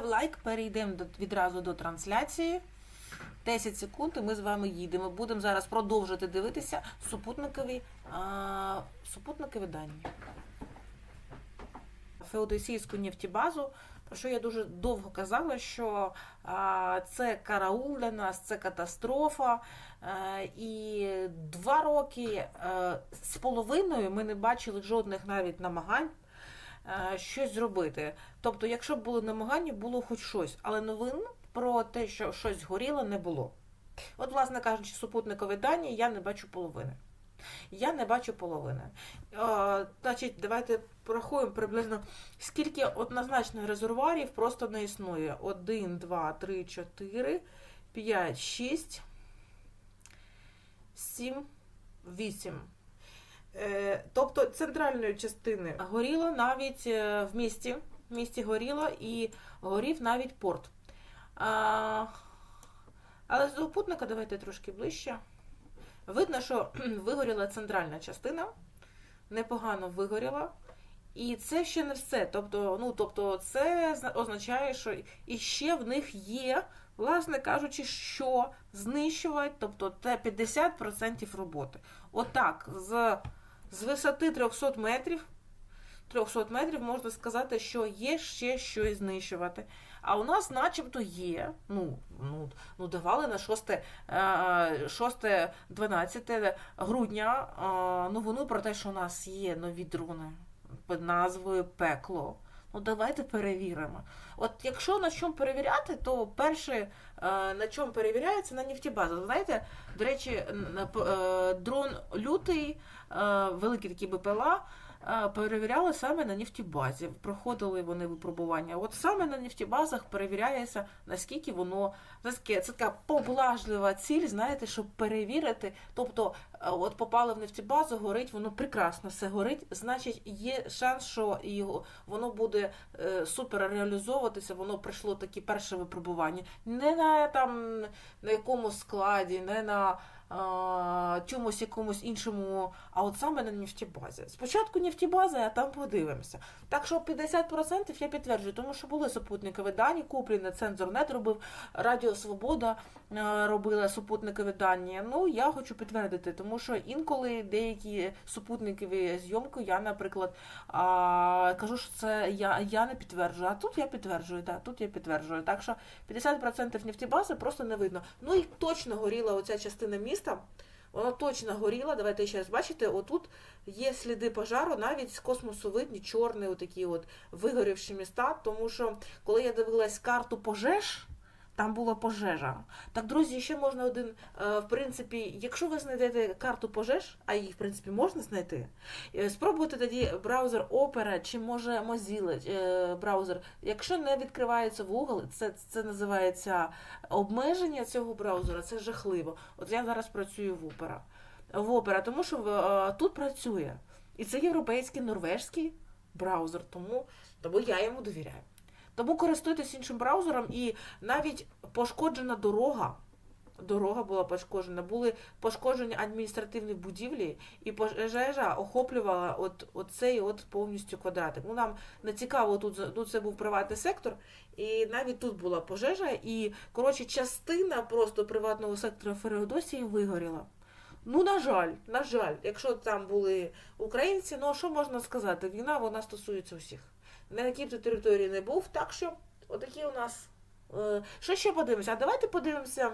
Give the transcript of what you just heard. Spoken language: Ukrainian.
Став лайк, перейдемо відразу до трансляції. 10 секунд, і ми з вами їдемо. Будемо зараз продовжити дивитися супутникові, а, супутникові дані. Феодосійську нефтебазу, про що я дуже довго казала, що а, це караул для нас, це катастрофа. Е, і два роки е, з половиною ми не бачили жодних навіть намагань щось зробити. Тобто, якщо б були намагання, було хоч щось, але новин про те, що щось згоріло, не було. От, власне кажучи, супутникові дані я не бачу половини. Я не бачу половини. Е, значить, давайте порахуємо приблизно, скільки однозначно резервуарів просто не існує. 1, 2, 3, 4, 5, 6, 7, 8. Тобто центральної частини горіло навіть е, в місті. В місті горіло і горів навіть порт. А, але з супутника давайте трошки ближче. Видно, що вигоріла центральна частина, непогано вигоріла. І це ще не все. Тобто, ну, тобто, це означає, що і ще в них є, власне кажучи, що знищувати, тобто це 50% роботи. Отак, з, з висоти 300 метрів. 300 метрів можна сказати, що є ще щось знищувати. А у нас начебто є. Ну, ну, ну давали на 6, е, 6 12 грудня е, новину про те, що у нас є нові дрони під назвою Пекло. Ну, давайте перевіримо. От якщо на чому перевіряти, то перше, е, на чому перевіряється, на нефтебазах. Ви Знаєте, до речі, е, дрон лютий, е, великий такий БПЛА, перевіряли саме на нефтебазі. Проходили вони випробування. От саме на нефтебазах перевіряється, наскільки воно наскільки це така поблажлива ціль, знаєте, щоб перевірити. Тобто, от попали в нефтебазу, горить, воно прекрасно все горить. Значить, є шанс, що його воно буде е, супер реалізовуватися. Воно пройшло такі перше випробування. Не на там на якомусь складі, не на чомусь якомусь іншому, а от саме на нефтебазі. Спочатку нефтебаза, а там подивимося. Так що 50% я підтверджую, тому що були супутникові дані, куплені, Цензорнет робив, Радіо Свобода е, робила супутникові дані. Ну, я хочу підтвердити, тому що інколи деякі супутникові зйомки, я, наприклад, а, кажу, що це я, я не підтверджую, а тут я підтверджую, да, тут я підтверджую. Так що 50% нефтебази просто не видно. Ну і точно горіла оця частина міста. Вона точно горіла. Давайте ще раз бачите, отут є сліди пожару, навіть з космосу видні чорні, отакі от вигорівші міста. Тому що коли я дивилась карту пожеж, там була пожежа. Так, друзі, ще можна один. е, В принципі, якщо ви знайдете карту пожеж, а її в принципі можна знайти, е, спробуйте тоді браузер Opera чи може Mozilla е, браузер. Якщо не відкривається Google, це, це називається обмеження цього браузера. Це жахливо. От я зараз працюю в Opera. В Opera, тому що тут працює. І це європейський, норвежський браузер, тому, тому я йому довіряю. Тому користуйтесь іншим браузером, і навіть пошкоджена дорога. Дорога була пошкоджена, були пошкоджені адміністративні будівлі, і пожежа охоплювала от, оцей от повністю квадратик. Ну нам не цікаво, тут, тут це був приватний сектор, і навіть тут була пожежа, і коротше частина просто приватного сектора Феодосії вигоріла. Ну, на жаль, на жаль, якщо там були українці, ну а що можна сказати? Війна вона стосується усіх. На якій б території не був, так що отакі у нас. е, Що ще подивимося? А давайте подивимося